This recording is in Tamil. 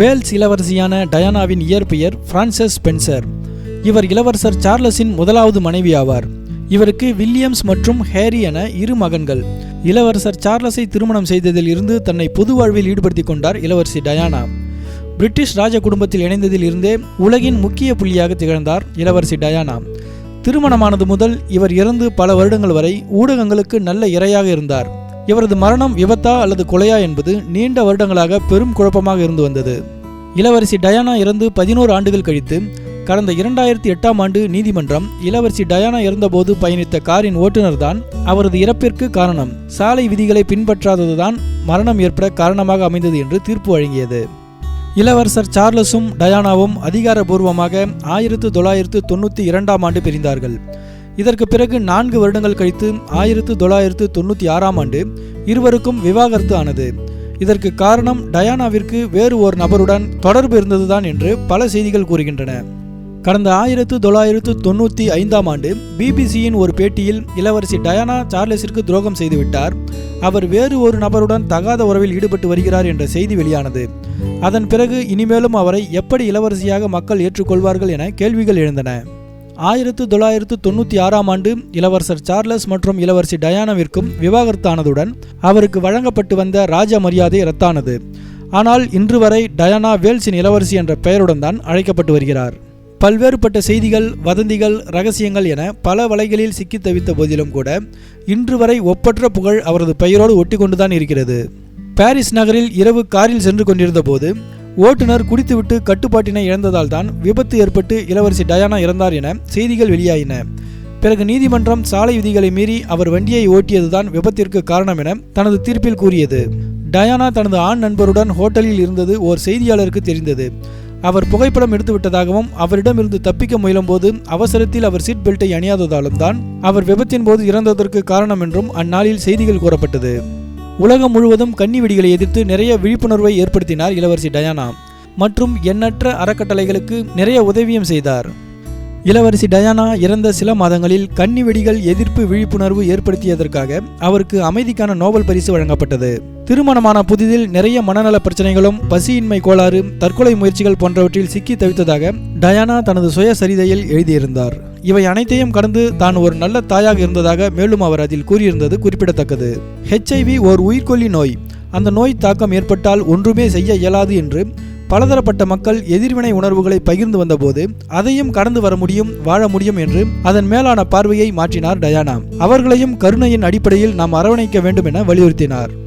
வேல்ஸ் இளவரசியான டயானாவின் இயற்பெயர் பிரான்சஸ் ஸ்பென்சர். இவர் இளவரசர் சார்லஸின் முதலாவது மனைவி ஆவார். இவருக்கு வில்லியம்ஸ் மற்றும் ஹேரி என இரு மகன்கள். இளவரசர் சார்லஸை திருமணம் செய்ததில் இருந்து தன்னை பொது வாழ்வில் ஈடுபடுத்திக் கொண்டார் இளவரசி டயானா. பிரிட்டிஷ் ராஜ குடும்பத்தில் இணைந்ததில் இருந்தே உலகின் முக்கிய புள்ளியாக திகழ்ந்தார் இளவரசி டயானா. திருமணமானது முதல் இவர் இறந்து பல வருடங்கள் வரை ஊடகங்களுக்கு நல்ல இரையாக இருந்தார். இவரது மரணம் விபத்தா அல்லது கொலையா என்பது நீண்ட வருடங்களாக பெரும் குழப்பமாக இருந்து வந்தது. இளவரசி டயானா இறந்து பதினோரு ஆண்டுகள் கழித்து கடந்த இரண்டாயிரத்தி எட்டாம் ஆண்டு நீதிமன்றம் இளவரசி டயானா இறந்தபோது பயணித்த காரின் ஓட்டுநர்தான் அவரது இறப்பிற்கு காரணம். சாலை விதிகளை பின்பற்றாததுதான் மரணம் ஏற்பட காரணமாக அமைந்தது என்று தீர்ப்பு வழங்கியது. இளவரசர் சார்லஸும் டயானாவும் அதிகாரபூர்வமாக ஆயிரத்து தொள்ளாயிரத்து தொண்ணூற்றி இரண்டாம் ஆண்டு பிரிந்தார்கள். இதற்கு பிறகு நான்கு வருடங்கள் கழித்து ஆயிரத்து தொள்ளாயிரத்து தொண்ணூற்றி ஆறாம் ஆண்டு இருவருக்கும் விவாகரத்து ஆனது. இதற்கு காரணம் டயானாவிற்கு வேறு ஒரு நபருடன் தொடர்பு இருந்ததுதான் என்று பல செய்திகள் கூறுகின்றன. கடந்த ஆயிரத்து தொள்ளாயிரத்து தொண்ணூற்றி ஐந்தாம் ஆண்டு பிபிசியின் ஒரு பேட்டியில் இளவரசி டயானா சார்லஸிற்கு துரோகம் செய்துவிட்டார். அவர் வேறு ஒரு நபருடன் தகாத உறவில் ஈடுபட்டு வருகிறார் என்ற செய்தி வெளியானது. அதன் பிறகு இனிமேலும் அவரை எப்படி இளவரசியாக மக்கள் ஏற்றுக்கொள்வார்கள் என கேள்விகள் எழுந்தன. ஆயிரத்து தொள்ளாயிரத்து தொண்ணூற்றி ஆறாம் ஆண்டு இளவரசர் சார்லஸ் மற்றும் இளவரசி டயானாவிற்கும் விவாகரத்தானதுடன் அவருக்கு வழங்கப்பட்டு வந்த ராஜ மரியாதை ரத்தானது. ஆனால் இன்று வரை டயானா வேல்ஸின் இளவரசி என்ற பெயருடன் தான் அழைக்கப்பட்டு வருகிறார். பல்வேறுபட்ட செய்திகள் வதந்திகள் ரகசியங்கள் என பல வலைகளில் சிக்கி தவித்த போதிலும் கூட இன்று வரை ஒப்பற்ற புகழ் அவரது பெயரோடு ஒட்டி கொண்டுதான் இருக்கிறது. பாரிஸ் நகரில் இரவு காரில் சென்று கொண்டிருந்த போது ஓட்டுநர் குடித்துவிட்டு கட்டுப்பாட்டினை இழந்ததால் தான் விபத்து ஏற்பட்டு இளவரசி டயானா இறந்தார் என செய்திகள் வெளியாயின. பிறகு நீதிமன்றம் சாலை விதிகளை மீறி அவர் வண்டியை ஓட்டியதுதான் விபத்திற்கு காரணம் என தனது தீர்ப்பில் கூறியது. டயானா தனது ஆண் நண்பருடன் ஹோட்டலில் இருந்தது ஓர் செய்தியாளருக்கு தெரிந்தது. அவர் புகைப்படம் எடுத்துவிட்டதாகவும் அவரிடமிருந்து தப்பிக்க முயலும்போது அவசரத்தில் அவர் சீட் பெல்ட்டை அணியாததாலும் தான் அவர் விபத்தின் போது இறந்ததற்கு காரணம் என்றும் அந்நாளில் செய்திகள் கூறப்பட்டது. உலகம் முழுவதும் கன்னி வெடிகளை எதிர்த்து நிறைய விழிப்புணர்வை ஏற்படுத்தினார் இளவரசி டயானா மற்றும் எண்ணற்ற அறக்கட்டளைகளுக்கு நிறைய உதவியும் செய்தார். இளவரசி டயானா இறந்த சில மாதங்களில் கன்னி வெடிகள் எதிர்ப்பு விழிப்புணர்வு ஏற்படுத்தியதற்காக அவருக்கு அமைதிக்கான நோபல் பரிசு வழங்கப்பட்டது. திருமணமான புதிதில் நிறைய மனநல பிரச்சனைகளும் பசியின்மை கோளாறு தற்கொலை முயற்சிகள் போன்றவற்றில் சிக்கி தவித்ததாக டயானா தனது சுயசரிதையில் எழுதியிருந்தார். இவை அனைத்தையும் கடந்து தான் ஒரு நல்ல தாயாக இருந்ததாக மேலும் அவர் அதில் கூறியிருந்தது குறிப்பிடத்தக்கது. ஹெச்ஐவி ஓர் உயிர்கொல்லி நோய். அந்த நோய் தாக்கம் ஏற்பட்டால் ஒன்றுமே செய்ய இயலாது என்று பலதரப்பட்ட மக்கள் எதிர்வினை உணர்வுகளை பகிர்ந்து வந்தபோது அதையும் கடந்து வர முடியும் வாழ முடியும் என்று அதன் மேலான பார்வையை மாற்றினார் டயானா. அவர்களையும் கருணையின் அடிப்படையில் நாம் அரவணைக்க வேண்டும் என வலியுறுத்தினார்.